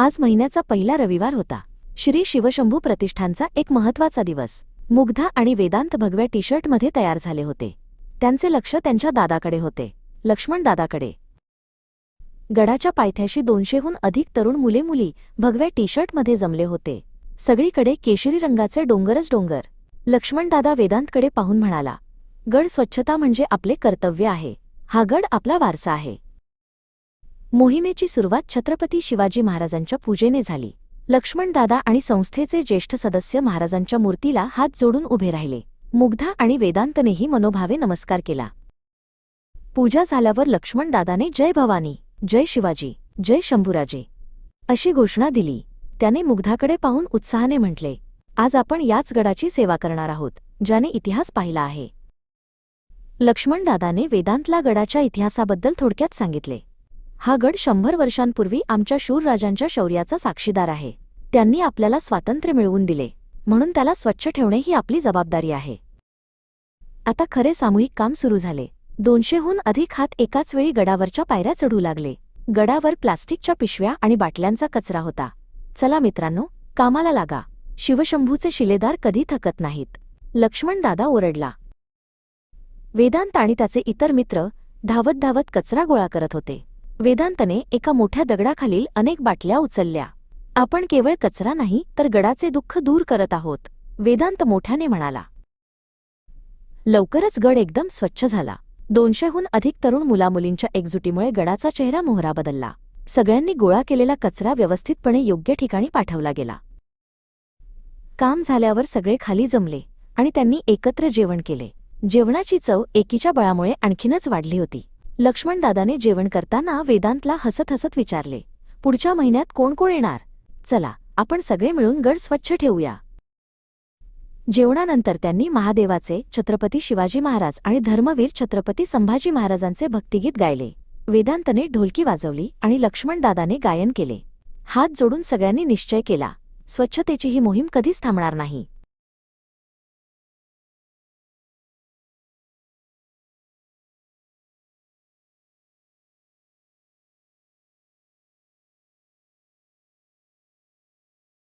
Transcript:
आज महिन्याचा पहिला रविवार होता. श्री शिवशंभू प्रतिष्ठानचा एक महत्त्वाचा दिवस. मुग्धा आणि वेदांत भगव्या टी शर्टमध्ये तयार झाले होते. त्यांचे लक्ष त्यांच्या दादाकडे होते. लक्ष्मण दादाकडे. गडाच्या पायथ्याशी दोनशेहून अधिक तरुण मुले मुली भगव्या टी शर्टमध्ये जमले होते. सगळीकडे केशरी रंगाचे डोंगरच डोंगर. लक्ष्मणदादा वेदांतकडे पाहून म्हणाला गड स्वच्छता म्हणजे आपले कर्तव्य आहे. हा गड आपला वारसा आहे. मोहिमेची सुरुवात छत्रपती शिवाजी महाराजांच्या पूजेने झाली. लक्ष्मणदादा आणि संस्थेचे ज्येष्ठ सदस्य महाराजांच्या मूर्तीला हात जोडून उभे राहिले. मुग्धा आणि वेदांतनेही मनोभावे नमस्कार केला. पूजा झाल्यावर लक्ष्मणदादाने जय भवानी जय शिवाजी जय शंभूराजे अशी घोषणा दिली. त्याने मुग्धाकडे पाहून उत्साहाने म्हटले आज आपण याच गडाची सेवा करणार आहोत ज्याने इतिहास पाहिला आहे. लक्ष्मणदादाने वेदांतला गडाच्या इतिहासाबद्दल थोडक्यात सांगितले. हा गड शंभर वर्षांपूर्वी आमच्या शूरराजांच्या शौर्याचा साक्षीदार आहे. त्यांनी आपल्याला स्वातंत्र्य मिळवून दिले. म्हणून त्याला स्वच्छ ठेवणे ही आपली जबाबदारी आहे. आता खरे सामूहिक काम सुरू झाले. दोनशेहून अधिक हात एकाच वेळी गडावरच्या पायऱ्या चढू लागले. गडावर प्लास्टिकच्या पिशव्या आणि बाटल्यांचा कचरा होता. चला मित्रांनो कामाला लागा. शिवशंभूचे शिलेदार कधी थकत नाहीत. लक्ष्मणदादा ओरडला. वेदांत आणि त्याचे इतर मित्र धावत धावत कचरा गोळा करत होते. वेदांतने एका मोठ्या दगडाखालील अनेक बाटल्या उचलल्या. आपण केवळ कचरा नाही तर गडाचे दुःख दूर करत आहोत वेदांत मोठ्याने म्हणाला. लवकरच गड एकदम स्वच्छ झाला. दोनशेहून अधिक तरुण मुलामुलींच्या एकजुटीमुळे गडाचा चेहरा मोहरा बदलला. सगळ्यांनी गोळा केलेला कचरा व्यवस्थितपणे योग्य ठिकाणी पाठवला गेला. काम झाल्यावर सगळे खाली जमले आणि त्यांनी एकत्र जेवण केले. जेवणाची चव एकीच्या बळामुळे आणखीनच वाढली होती. लक्ष्मणदादाने जेवण करताना वेदांतला हसत हसत विचारले पुढच्या महिन्यात कोण कोण येणार? चला आपण सगळे मिळून गड स्वच्छ ठेवूया. जेवणानंतर त्यांनी महादेवाचे छत्रपती शिवाजी महाराज आणि धर्मवीर छत्रपती संभाजी महाराजांचे भक्तिगीत गायले. वेदांतने ढोलकी वाजवली आणि लक्ष्मणदादाने गायन केले. हात जोडून सगळ्यांनी निश्चय केला स्वच्छतेची ही मोहीम कधीच थांबणार नाही.